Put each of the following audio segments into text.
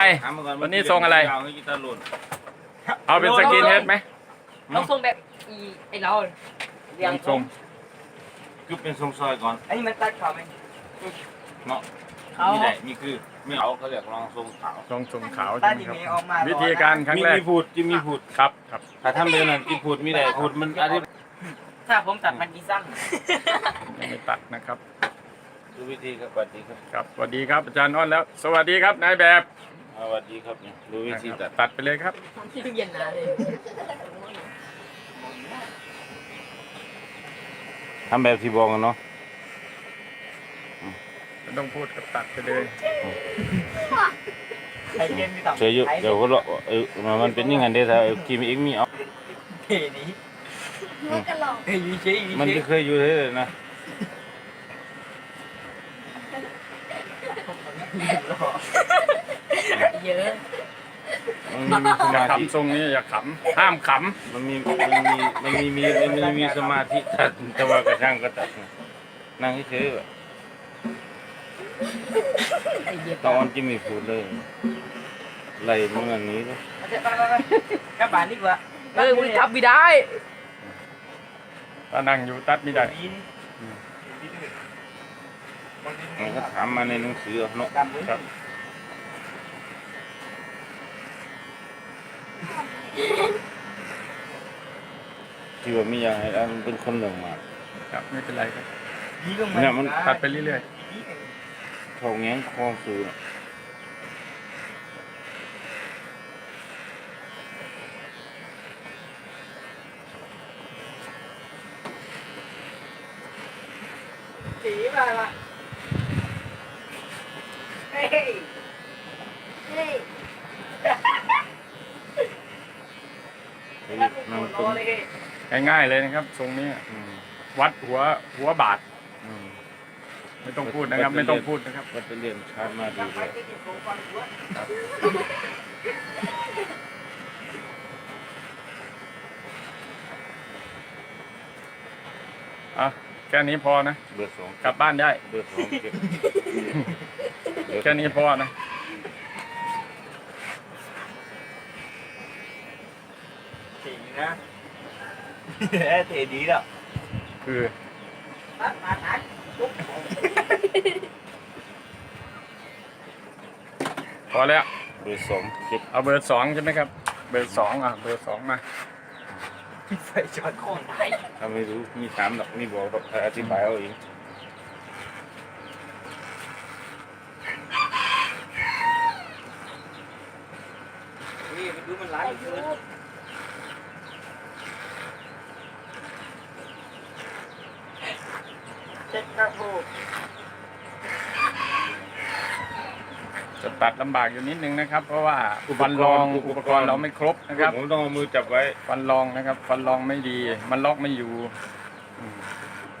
ไอถามมาก่อนวันนี้ทรงอะไร ยาวให้กีตาร์หล่นเอาเป็นสกินเฮดไหมต้องทรงแบบอีไอเราเรียงทรงคือเป็นทรงซอยก่อนอันนี้มันตัดขาวไหมเนาะเขามีได้มีคือไม่เอาเขาเรียกลองทรงขาวทรงทรงขาวตัใช่ดไหมที่ครับมีออกมาวิธีการครั้งมีแรกมีพูดจิมมีพูดครับครับถ้าทำเดินนั่นกินพูดมีได้พูดมันอาทิตย์ถ้าผมตัดมันกี่สั้นยังไม่ตัดนะครับดูวิธีครับสวัสดีครับครับสวัสดีครับอาจารย์อ้อนแล้ว สวัสดีครับนายแบบ สวัสดีครับเนี่ยดูวิธีนะคตัรัดบตัดไปเลยครับที่เย็นนะเลยทำแบบที่บอกกันเนาะไม่ต้องพูดกับตัดไปเลยใจเย็นพี่ต่ำเฉยอยู่เดี๋ยวก็เลาะเออมันเป็นยังไงเด้อถ้ากินเองมีเอาเฮ้ยนี่เฮ้ยอยูเฉยอยูมันเฉยเคยอยู่เลยนะ เยอะมันมีสอย่ามาธิ ขำทรงนี้อย่าขำห้ามขมันมีมันมีมันมีมีมันมีมีสมาธิตัดแต่ว่ากระช่างก็ตัดนั่งเฉยๆแบบไอเดียตอนจิมมี่พูดเลยไล่มันอันนี้เลยไปไปไปกลับบ้านดีกว่าเออมึงจับไม่ได้ำถ้านั่งอยู่ตัดไม่ได้มันก็ถามมาในหนังสือเอาเนาะครับ ที่ว่ามีอย่างไรอันเป็นคนหนึ่งมาครับไม่เป็นไรครับเนี่ยมันตัดไปเรื่อยทองแง้งคลองสูน่ะสีไปว่ะเฮ้ยเฮ้ย เฮ้ย นั่นั่งงตรงเลยเฮ้ยๆง่ายๆเลยนะครับ ทรงนี้อืมวัดหัวหัวบาทอืมไม่ต้องพูดนะครับ ไม่ต้องพูดนะครับก็จะเรียนชาติมาดีเลยอะแค่นี้พอนะ เบอร์สองกลับบ้านได้ เบอร์สองเก็บแค่นี้พอนะ สีนะเอ้เทดีแล้วคือตัดมาตัดปุ๊บพอแล้ว เบอร์สองเก็บเอาเบอร์สองใช่ไหมครับ เบอร์สองอะ เบอร์สองมาไฟช็อตของไทยถ้าไม่รู้ มีถามหรอกมีบอกหรอกถ้าอธิบายเอาเองนี่ไปดูมันร้ายเกินเจ็ดกระโปงจะตัดลำบากอยู่นิดนึงนะครับ เพราะว่าฟันรองอุปกรณ์เราไม่ครบนะครับ ผมต้องเอามือจับไว้ฟันรองนะครับ ฟันรองไม่ดี มันล็อกไม่อยู่อืม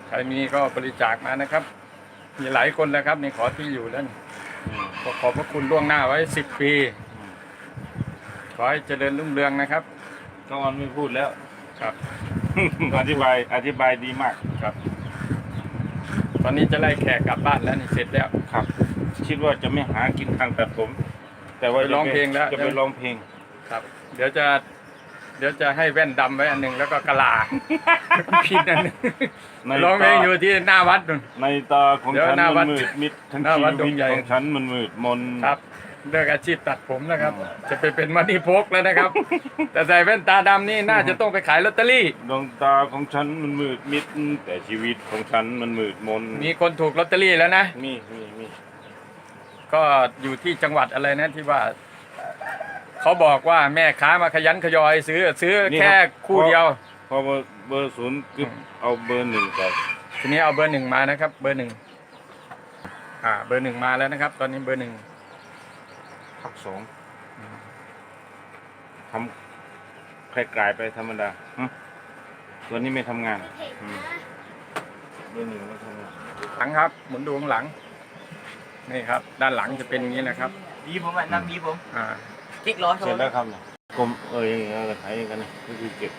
ใครมีก็บริจาคมานะครับ มีหลายคนแล้วครับนี่ขอที่อยู่แล้วนี่อืมขอขอบพระคุณล่วงหน้าไว้สิบปีอืมขอให้เจริญรุ่งเรืองนะครับ น้องออนไม่พูดแล้ว ครับ อธิบายอธิบายดีมากครับต อนนี้จะไล่แขกกลับบ้านแล้วนี่เสร็จแล้ว ครับ คิดว่าจะไม่หากินทางตัดผม แต่ว่าไปร้องเพลงแล้ว จะไปร้องเพลง ครับ เดี๋ยวจะ เดี๋ยวจะให้แว่นดำไว้อันหนึ่งแล้วก็กะลาพินอันหนึงในร้องเพลงอยู่ที่หน้าวัดนู่น ในตาของเดี๋ยวฉันหน้าวัมัดนมืดมิดทั้งหน้าชีวัดดวิงตใหญ่ ของฉันมันมืดมนครับ เลิกอาชีพตัดผมแล้วครับ จะไปเป็นมันีพกแล้วนะครับ แต่ใส่แว่นตาดำนี่น่าจะต้องไปขายลอตเตอรี่ ดวงตาของฉันมันมืดมิด แต่ชีวิตของฉันมันมืดมนมีคนถูกลอตเตอรี่แล้วนะ มีมีมีก็อยู่ที่จังหวัดอะไรนะที่ว่า เขาบอกว่าแม่ค้ามาขยันขยอย ซื้อซื้อแค่คู่เดียว พอเบอร์เบอร์ศูนย์คือมเอาเบอร์หนึ่งก่อนทีนี้เอาเบอร์หนึ่งมานะครับ เบอร์หนึ่งอ่า เบอร์หนึ่งมาแล้วนะครับ ตอนนี้เบอร์หนึ่ง พักสองทำใครกลายไปธรรมดาฮะตัวนี้ไม่ทำงานอืมเบอร์หนึ่งไม่ทำงานหลังครับหมุนดูข้างหลัง นี่ครับ ด้านหลังจะเป็นอย่างนี้นะครับดีผมอะนั่งดีผม อ่ากิ๊กล้อโชเสร็จว์แล้วครับเนี่ยกลมเออยังไงก็ขายอย่างกันนะก็คือเก็บ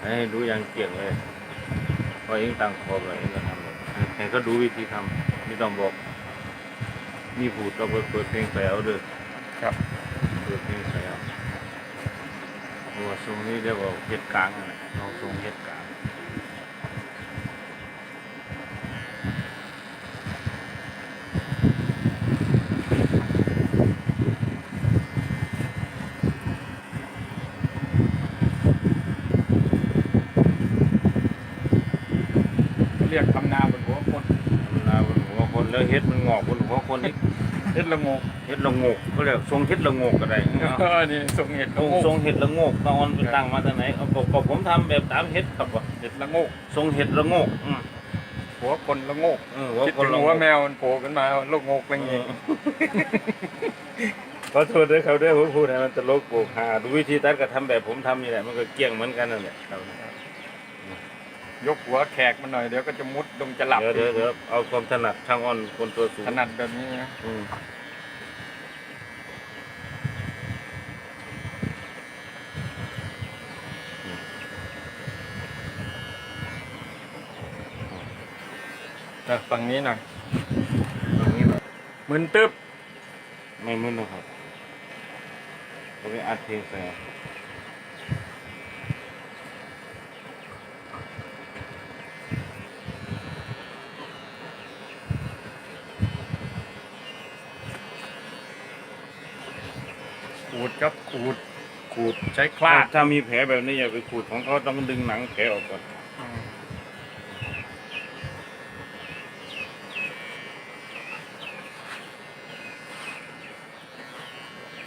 ให้ดูอย่างเกลียดเลยพอเองตั้งครบเลยเองก็ทำเลยให้เขาดูวิธีทำไม่ต้องบอก มีผูดเราเปิดเพลงใส่เอาเด้อครับ เปิดเพลงใส่เอาเพราะว่าทรงนี้เรียกว่าเฮ็ดกลางนั่นแหละเราทรงเฮ็ดกลาง เรียกทำนาบนหัวคน เวลาบนหัวคน แล้วเฮ็ดมันงอกบนหัวคนอีกเฮ็ดละโงกเฮ็ดละโงกเขาเรียกทรงเฮ็ดละโงกก็ได้เออนี่ทรงเห็ดทละรงโงกทรงเฮ็ดละโงกตอนไปตั้งมาจากไหนเอาก็ก็ผมทำแบบตามเฮ็ดครับว่าเห็ดละโงกทรงเฮ็ดละโงกอืมหัวคนละโงกเออหัวคิดคนถึงละหัวโงกแมวมันโผล่ขึ้นมาลูกโงกอะไรอย่างงี้ขอโทษด้วยครับด้วยผมพูดให้มันตลกโปกฮาดูวิธีตัดก็ทำแบบผมทำนี่แหละมันก็เกลี้ยงเหมือนกันนั่นแหละครับ ยกหัวแขกมันหน่อยเดี๋ยวก็จะมุดลงจะหลับเดี๋ยวเดี๋ยวเดี๋ยวเอาความถนัดช่างอ้อนคนตัวสูงถนัดแบบนี้นะอืมแต่ฝั่งนี้หน่อยตรงนี้หน่อยมึนตึ๊บไม่มึนนะครับผมไปอัดเพลงใส่ ขูดครับขูด ขูด ใช้คลาดถ้ามีแผลแบบนี้อย่าไปขูดของเขาต้องดึงหนังแผลออกก่อนอืม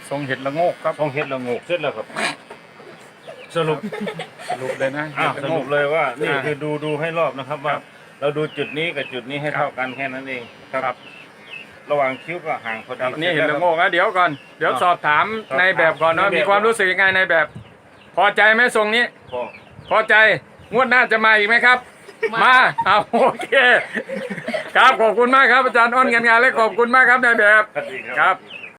ทรงเห็ดละโงกครับต้องเฮ็ดละโงกเสร็จแล้วครับ สรุปสรุปเลยนะอ้าวห็ดสละโงรุกปเลยว่า นี่อ่าคือดูดูให้รอบนะครับว่าครับเราดูจุดนี้กับจุดนี้ให้ครับเท่ากันแค่นั้นเองครับ ระหว่างคิ้วก็ห่างพอครัดีบนี่เห็ดละโงกนะเดี๋ยวก่อน เดี๋ยวครับสอบถามครับในแบบก่อนเนาะในแบบมีความรู้สึกยังไงในแบบ พอใจไหมทรงนี้ พอพอใจงวดหน้าจะมาอีกไหมครับ มาเอาโอเค ครับขอบคุณมากครับอาจารย์อ้นกันงานและขอบคุณมากครับนายแบบสวัสดีครับสวัสดี